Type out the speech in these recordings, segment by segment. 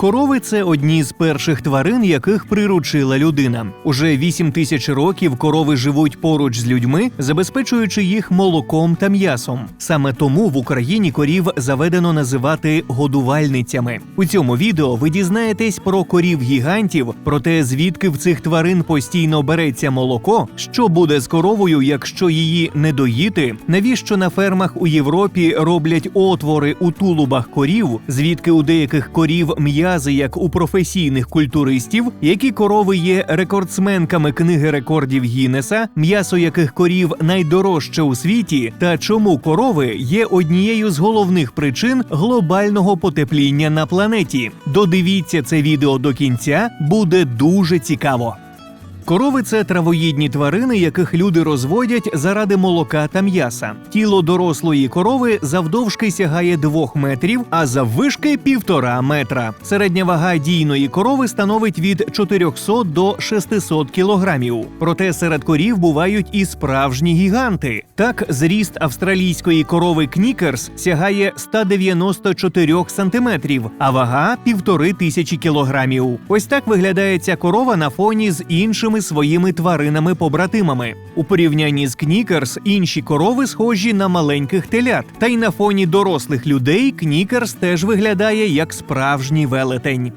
Корови це одні з перших тварин, яких приручила людина. Уже 8 тисяч років корови живуть поруч з людьми, забезпечуючи їх молоком та м'ясом. Саме тому в Україні корів заведено називати годувальницями. У цьому відео ви дізнаєтесь про корів гігантів, про те, звідки в цих тварин постійно береться молоко, що буде з коровою, якщо її не доїти, навіщо на фермах у Європі роблять отвори у тулубах корів, звідки у деяких корів м'язи, як у професійних культуристів, які корови є рекордсменками книги рекордів Гіннеса, м'ясо яких корів найдорожче у світі, та чому корови є однією з головних причин глобального потепління на планеті. Додивіться це відео до кінця, буде дуже цікаво. Корови це травоїдні тварини, яких люди розводять заради молока та м'яса. Тіло дорослої корови завдовжки сягає 2 метрів, а заввишки півтора метра. Середня вага дійної корови становить від 400 до 600 кілограмів. Проте серед корів бувають і справжні гіганти. Так, зріст австралійської корови Кнікерс сягає 194 сантиметрів, а вага півтори тисячі кілограмів. Ось так виглядає ця корова на фоні з іншими своїми тваринами-побратимами. У порівнянні з Кнікерс інші корови схожі на маленьких телят. Та й на фоні дорослих людей Кнікерс теж виглядає як справжній велетень.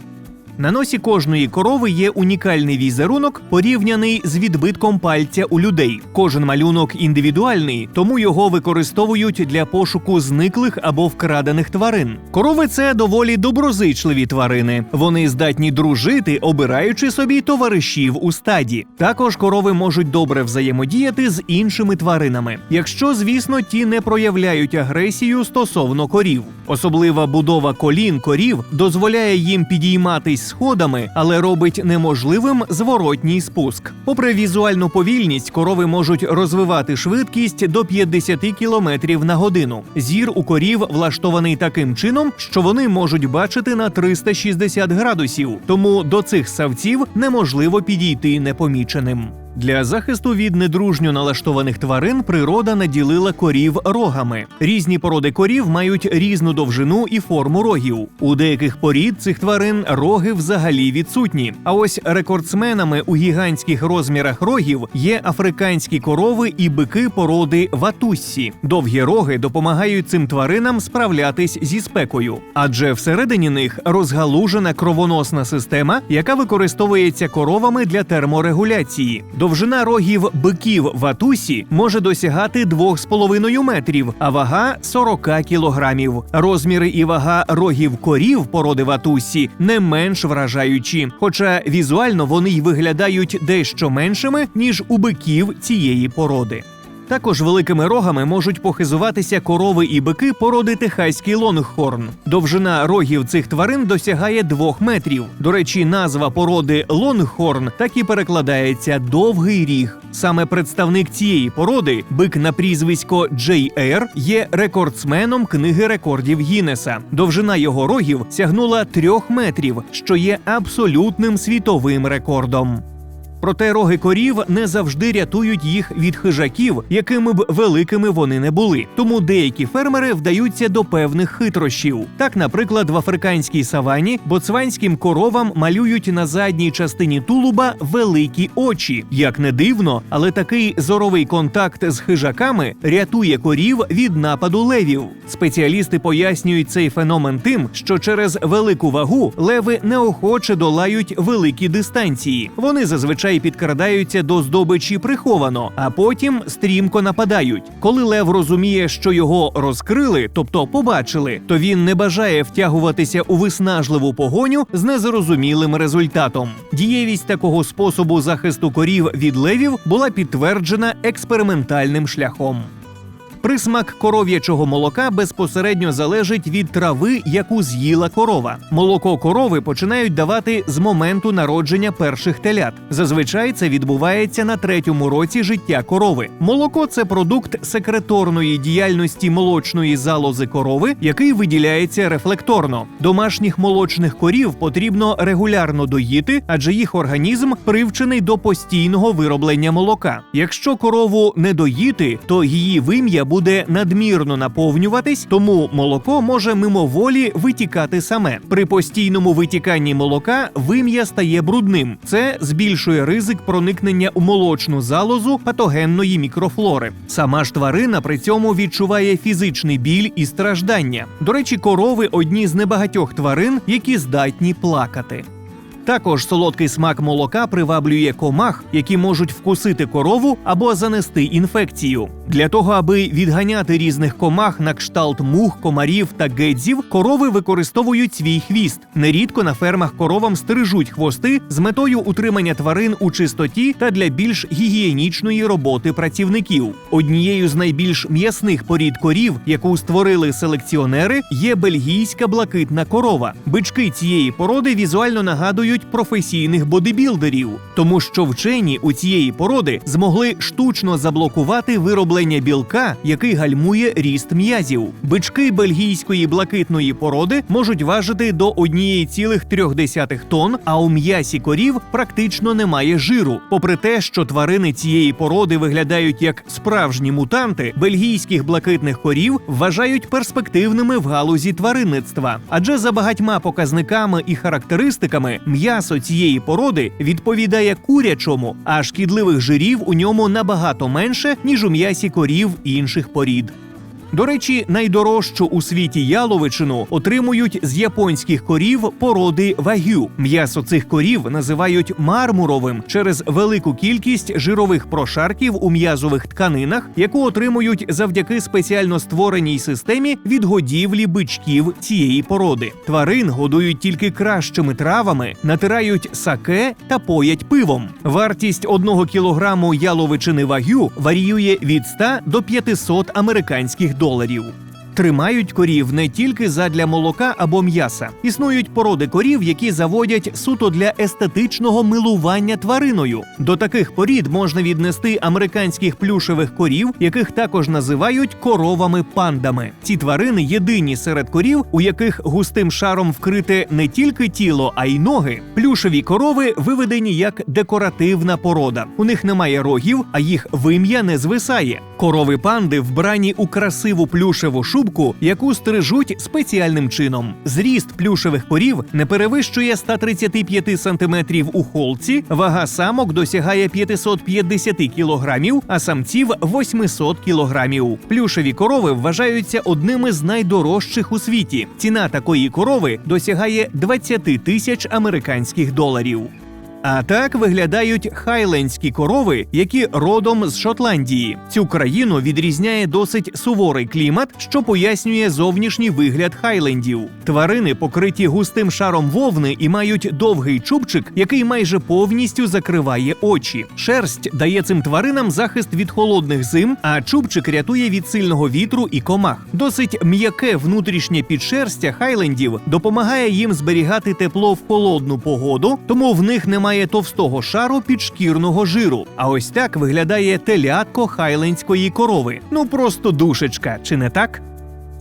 На носі кожної корови є унікальний візерунок, порівняний з відбитком пальця у людей. Кожен малюнок індивідуальний, тому його використовують для пошуку зниклих або вкрадених тварин. Корови це доволі доброзичливі тварини. Вони здатні дружити, обираючи собі товаришів у стаді. Також корови можуть добре взаємодіяти з іншими тваринами, якщо, звісно, ті не проявляють агресію стосовно корів. Особлива будова колін корів дозволяє їм підійматись сходами, але робить неможливим зворотній спуск. Попри візуальну повільність, корови можуть розвивати швидкість до 50 км на годину. Зір у корів влаштований таким чином, що вони можуть бачити на 360 градусів, тому до цих савців неможливо підійти непоміченим. Для захисту від недружньо налаштованих тварин природа наділила корів рогами. Різні породи корів мають різну довжину і форму рогів. У деяких порід цих тварин роги взагалі відсутні. А ось рекордсменами у гігантських розмірах рогів є африканські корови і бики породи ватуссі. Довгі роги допомагають цим тваринам справлятись зі спекою, адже всередині них розгалужена кровоносна система, яка використовується коровами для терморегуляції. Довжина рогів биків ватусі може досягати 2,5 метрів, а вага 40 кілограмів. Розміри і вага рогів корів породи ватусі не менш вражаючі, хоча візуально вони й виглядають дещо меншими ніж у биків цієї породи. Також великими рогами можуть похизуватися корови і бики породи техаський лонгхорн. Довжина рогів цих тварин досягає 2 метрів. До речі, назва породи лонгхорн так і перекладається довгий ріг. Саме представник цієї породи, бик на прізвисько Джей Ейр, є рекордсменом книги рекордів Гіннеса. Довжина його рогів сягнула 3 метрів, що є абсолютним світовим рекордом. Проте роги корів не завжди рятують їх від хижаків, якими б великими вони не були. Тому деякі фермери вдаються до певних хитрощів. Так, наприклад, в африканській савані боцванським коровам малюють на задній частині тулуба великі очі. Як не дивно, але такий зоровий контакт з хижаками рятує корів від нападу левів. Спеціалісти пояснюють цей феномен тим, що через велику вагу леви неохоче долають великі дистанції. Вони зазвичай підкрадаються до здобичі приховано, а потім стрімко нападають. Коли лев розуміє, що його розкрили, тобто побачили, то він не бажає втягуватися у виснажливу погоню з незрозумілим результатом. Дієвість такого способу захисту корів від левів була підтверджена експериментальним шляхом. Присмак коров'ячого молока безпосередньо залежить від трави, яку з'їла корова. Молоко корови починають давати з моменту народження перших телят. Зазвичай це відбувається на третьому році життя корови. Молоко це продукт секреторної діяльності молочної залози корови, який виділяється рефлекторно. Домашніх молочних корів потрібно регулярно доїти, адже їх організм привчений до постійного вироблення молока. Якщо корову не доїти, то її вим'я буде надмірно наповнюватись, тому молоко може мимоволі витікати саме. При постійному витіканні молока вим'я стає брудним. Це збільшує ризик проникнення у молочну залозу патогенної мікрофлори. Сама ж тварина при цьому відчуває фізичний біль і страждання. До речі, корови одні з небагатьох тварин, які здатні плакати. Також солодкий смак молока приваблює комах, які можуть вкусити корову або занести інфекцію. Для того, аби відганяти різних комах на кшталт мух, комарів та гедзів, корови використовують свій хвіст. Нерідко на фермах коровам стрижуть хвости з метою утримання тварин у чистоті та для більш гігієнічної роботи працівників. Однією з найбільш м'ясних порід корів, яку створили селекціонери, є бельгійська блакитна корова. Бички цієї породи візуально нагадують професійних бодибілдерів, тому що вчені у цієї породи змогли штучно заблокувати вироблення білка, який гальмує ріст м'язів. Бички бельгійської блакитної породи можуть важити до 1,3 тонн, а у м'ясі корів практично немає жиру. Попри те, що тварини цієї породи виглядають як справжні мутанти, бельгійських блакитних корів вважають перспективними в галузі тваринництва, адже за багатьма показниками і характеристиками м'ясо цієї породи відповідає курячому, а шкідливих жирів у ньому набагато менше ніж у м'ясі корів інших порід. До речі, найдорожчу у світі яловичину отримують з японських корів породи вагю. М'ясо цих корів називають мармуровим через велику кількість жирових прошарків у м'язових тканинах, яку отримують завдяки спеціально створеній системі відгодівлі бичків цієї породи. Тварин годують тільки кращими травами, натирають саке та поять пивом. Вартість одного кілограму яловичини вагю варіює від 100 до 500 американських доларів доларів. Тримають корів не тільки задля молока або м'яса. Існують породи корів, які заводять суто для естетичного милування твариною. До таких порід можна віднести американських плюшевих корів, яких також називають коровами-пандами. Ці тварини єдині серед корів, у яких густим шаром вкрите не тільки тіло, а й ноги. Плюшеві корови виведені як декоративна порода. У них немає рогів, а їх вим'я не звисає. Корови панди вбрані у красиву плюшеву шубку, яку стрижуть спеціальним чином. Зріст плюшевих корів не перевищує 135 см у холці, вага самок досягає 550 кг, а самців 800 кг. Плюшеві корови вважаються одними з найдорожчих у світі. Ціна такої корови досягає 20 тисяч американських доларів. А так виглядають хайлендські корови, які родом з Шотландії. Цю країну відрізняє досить суворий клімат, що пояснює зовнішній вигляд хайлендів. Тварини покриті густим шаром вовни і мають довгий чубчик, який майже повністю закриває очі. Шерсть дає цим тваринам захист від холодних зим, а чубчик рятує від сильного вітру і комах. Досить м'яке внутрішнє підшерстя хайлендів допомагає їм зберігати тепло в холодну погоду, тому в них немає має товстого шару підшкірного жиру. А ось так виглядає телятко хайлендської корови. Ну просто душечка, чи не так?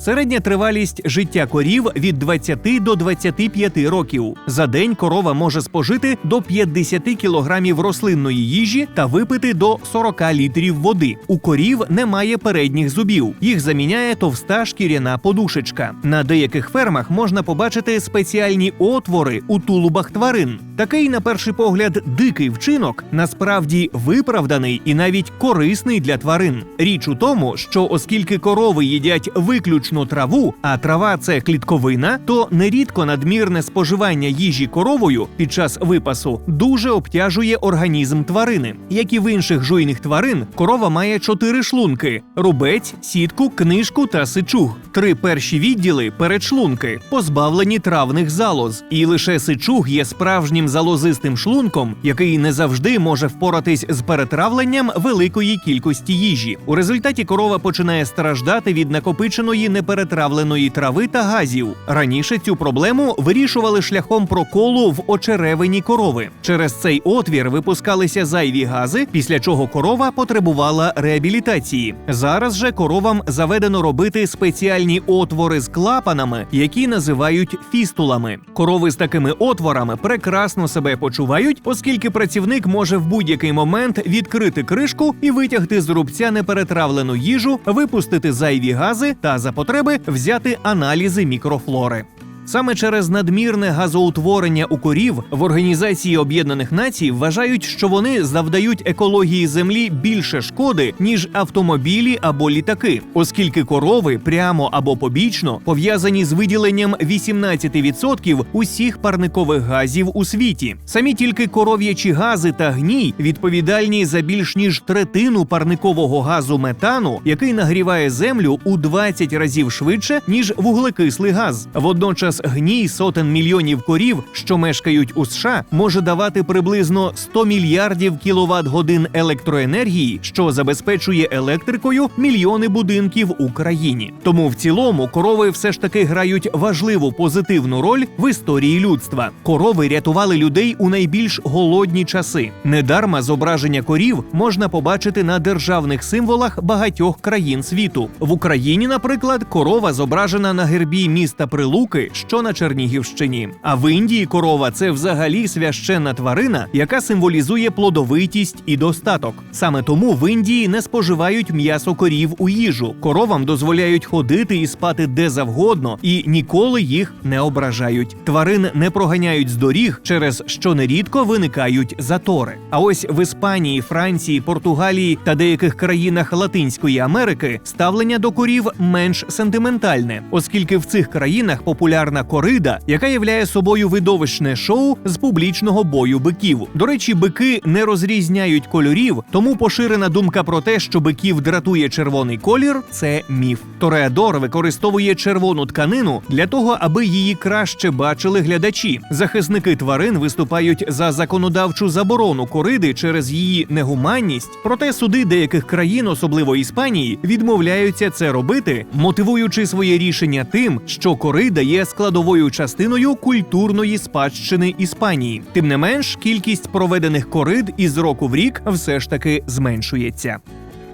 Середня тривалість життя корів від 20 до 25 років. За день корова може спожити до 50 кілограмів рослинної їжі та випити до 40 літрів води. У корів немає передніх зубів. Їх заміняє товста шкіряна подушечка. На деяких фермах можна побачити спеціальні отвори у тулубах тварин. Такий, на перший погляд, дикий вчинок насправді виправданий і навіть корисний для тварин. Річ у тому, що оскільки корови їдять виключно траву, а трава це клітковина, то нерідко надмірне споживання їжі коровою під час випасу дуже обтяжує організм тварини. Як і в інших жуйних тварин, корова має чотири шлунки: рубець, сітку, книжку та сичуг. Три перші відділи передшлунки, позбавлені травних залоз, і лише сичуг є справжнім залозистим шлунком, який не завжди може впоратись з перетравленням великої кількості їжі. У результаті корова починає страждати від накопиченої неперетравленої трави та газів. Раніше цю проблему вирішували шляхом проколу в очеревині корови. Через цей отвір випускалися зайві гази, після чого корова потребувала реабілітації. Зараз же коровам заведено робити спеціальні отвори з клапанами, які називають фістулами. Корови з такими отворами прекрасно себе почувають, оскільки працівник може в будь-який момент відкрити кришку і витягти з рубця неперетравлену їжу, випустити зайві гази та за потреби взяти аналізи мікрофлори. Саме через надмірне газоутворення у корів в Організації Об'єднаних Націй вважають, що вони завдають екології землі більше шкоди, ніж автомобілі або літаки, оскільки корови прямо або побічно пов'язані з виділенням 18% усіх парникових газів у світі. Самі тільки коров'ячі гази та гній відповідальні за більш ніж третину парникового газу метану, який нагріває землю у 20 разів швидше ніж вуглекислий газ. Водночас гній сотень мільйонів корів, що мешкають у США, може давати приблизно 100 мільярдів кіловат годин електроенергії, що забезпечує електрикою мільйони будинків у країні. Тому в цілому корови все ж таки грають важливу позитивну роль в історії людства. Корови рятували людей у найбільш голодні часи. Недарма зображення корів можна побачити на державних символах багатьох країн світу. В Україні, наприклад, корова зображена на гербі міста Прилуки, що на Чернігівщині. А в Індії корова це взагалі священна тварина, яка символізує плодовитість і достаток. Саме тому в Індії не споживають м'ясо корів у їжу. Коровам дозволяють ходити і спати де завгодно, і ніколи їх не ображають. Тварин не проганяють з доріг, через що нерідко виникають затори. А ось в Іспанії, Франції, Португалії та деяких країнах Латинської Америки ставлення до корів менш сентиментальне, оскільки в цих країнах популярна корида, яка являє собою видовищне шоу з публічного бою биків. До речі, бики не розрізняють кольорів, тому поширена думка про те, що биків дратує червоний колір, це міф. Тореадор використовує червону тканину для того, аби її краще бачили глядачі. Захисники тварин виступають за законодавчу заборону кориди через її негуманність. Проте суди деяких країн, особливо Іспанії, відмовляються це робити, мотивуючи своє рішення тим, що корида є складовою частиною культурної спадщини Іспанії. Тим не менш, кількість проведених корид із року в рік все ж таки зменшується.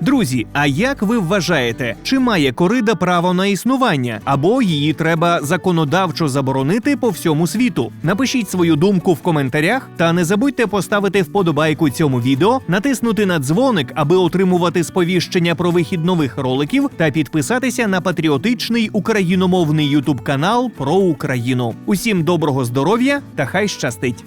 Друзі, а як ви вважаєте, чи має корида право на існування, або її треба законодавчо заборонити по всьому світу? Напишіть свою думку в коментарях та не забудьте поставити вподобайку цьому відео, натиснути на дзвоник, аби отримувати сповіщення про вихід нових роликів, та підписатися на патріотичний україномовний ютуб канал про Україну. Усім доброго здоров'я та хай щастить!